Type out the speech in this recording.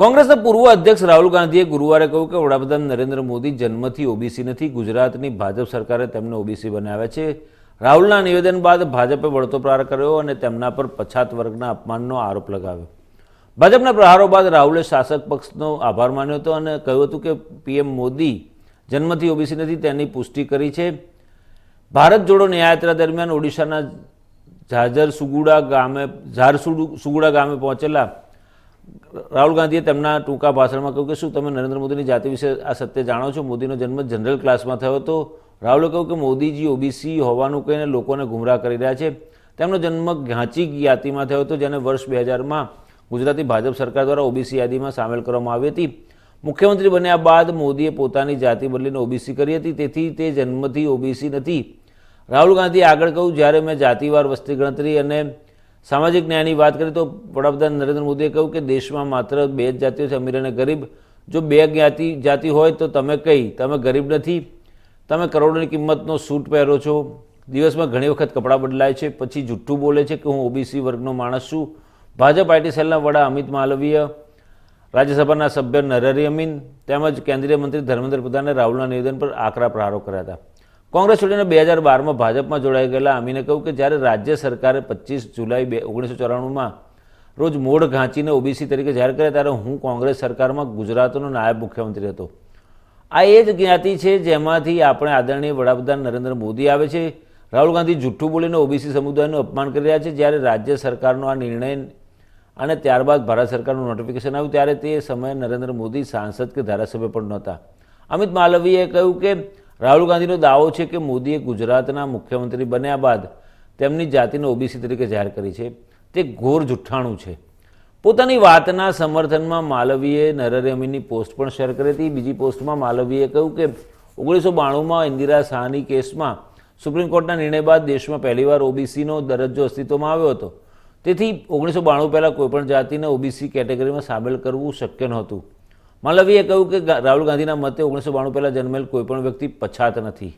કોંગ્રેસના પૂર્વ અધ્યક્ષ રાહુલ ગાંધીએ ગુરુવારે કહ્યું કે વડાપ્રધાન નરેન્દ્ર મોદી જન્મથી ઓબીસી નથી, ગુજરાતની ભાજપ સરકારે તેમને ઓબીસી બનાવ્યા છે. રાહુલના નિવેદન બાદ ભાજપે વળતો પ્રહાર કર્યો અને તેમના પર પછાત વર્ગના અપમાનનો આરોપ લગાવ્યો. ભાજપના પ્રહારો બાદ રાહુલે શાસક પક્ષનો આભાર માન્યો હતો અને કહ્યું હતું કે પીએમ મોદી જન્મથી ઓબીસી નથી, તેની પુષ્ટિ કરી છે. ભારત જોડો ન્યાયયાત્રા દરમિયાન ઓડિશાના ઝાઝર સુગુડા ગામે, ઝાર સુગુડા ગામે પહોંચેલા રાહુલ ગાંધીએ તેમના ટૂંકા ભાષણમાં કહ્યું કે શું તમે નરેન્દ્ર મોદીની જાતિ વિશે આ સત્ય જાણો છો? મોદીનો જન્મ જનરલ ક્લાસમાં થયો હતો. રાહુલે કહ્યું કે મોદીજી ઓબીસી હોવાનું કહીને લોકોને ગુમરાહ કરી રહ્યા છે. તેમનો જન્મ ઘાંચી જ્ઞાતિમાં થયો હતો, જેને વર્ષ બે હજારમાં ગુજરાતી ભાજપ સરકાર દ્વારા ઓબીસી યાદીમાં સામેલ કરવામાં આવી હતી. મુખ્યમંત્રી બન્યા બાદ મોદીએ પોતાની જાતિ બદલીને ઓબીસી કરી હતી. તેથી તે જન્મથી ઓબીસી નથી. રાહુલ ગાંધીએ આગળ કહ્યું, જ્યારે મેં જાતિવાર વસ્તી ગણતરી અને સામાજિક ન્યાયની વાત કરીએ તો વડાપ્રધાન નરેન્દ્ર મોદીએ કહ્યું કે દેશમાં માત્ર બે જ જાતિઓ છે, અમીર અને ગરીબ. જો બે જ્ઞાતિ, જાતિ હોય તો તમે કઈ? તમે ગરીબ નથી. તમે કરોડોની કિંમતનો સૂટ પહેરો છો. દિવસમાં ઘણી વખત કપડાં બદલાય છે. પછી જુઠ્ઠું બોલે છે કે હું ઓબીસી વર્ગનો માણસ છું. ભાજપ આઈટી સેલના વડા અમિત માલવીય, રાજ્યસભાના સભ્ય નરહરી અમીન, તેમજ કેન્દ્રીય મંત્રી ધર્મેન્દ્ર પ્રધાને રાહુલના નિવેદન પર આકરા પ્રહારો કર્યા હતા. કોંગ્રેસ છોડીને બે હજાર બારમાં ભાજપમાં જોડાઈ ગયેલા અમીને કહ્યું કે જ્યારે રાજ્ય સરકારે પચીસ જુલાઈ બે ઓગણીસો ચોરાણુંમાં રોજ મોડ ઘાંચીને ઓબીસી તરીકે જાહેર કર્યા, ત્યારે હું કોંગ્રેસ સરકારમાં ગુજરાતનો નાયબ મુખ્યમંત્રી હતો. આ એ જ જ્ઞાતિ છે જેમાંથી આપણે આદરણીય વડાપ્રધાન નરેન્દ્ર મોદી આવે છે. રાહુલ ગાંધી જુઠ્ઠું બોલીને ઓબીસી સમુદાયનું અપમાન કરી રહ્યા છે. જ્યારે રાજ્ય સરકારનો આ નિર્ણય અને ત્યારબાદ ભારત સરકારનું નોટિફિકેશન આવ્યું, ત્યારે તે સમયે નરેન્દ્ર મોદી સાંસદ કે ધારાસભ્ય પણ નહોતા. અમિત માલવીએ કહ્યું કે રાહુલ ગાંધીનો દાવો છે કે મોદીએ ગુજરાતના મુખ્યમંત્રી બન્યા બાદ તેમની જાતિને ઓબીસી તરીકે જાહેર કરી છે. તે ઘોર જુઠ્ઠાણું છે. પોતાની વાતના સમર્થનમાં માલવીએ નરહરી અમીનની પોસ્ટ પણ શેર કરી હતી. બીજી પોસ્ટમાં માલવીએ કહ્યું કે ઓગણીસો બાણુંમાં ઇન્દિરા શાહની કેસમાં સુપ્રીમ કોર્ટના નિર્ણય બાદ દેશમાં પહેલીવાર ઓબીસીનો દરજ્જો અસ્તિત્વમાં આવ્યો હતો. તેથી ઓગણીસો બાણું પહેલાં કોઈપણ જાતિને ઓબીસી કેટેગરીમાં સામેલ કરવું શક્ય નહોતું. માલવીએ કહ્યું કે રાહુલ ગાંધીના મતે ઓગણીસો બાણું પહેલાં જન્મેલ કોઈપણ વ્યક્તિ પછાત નથી.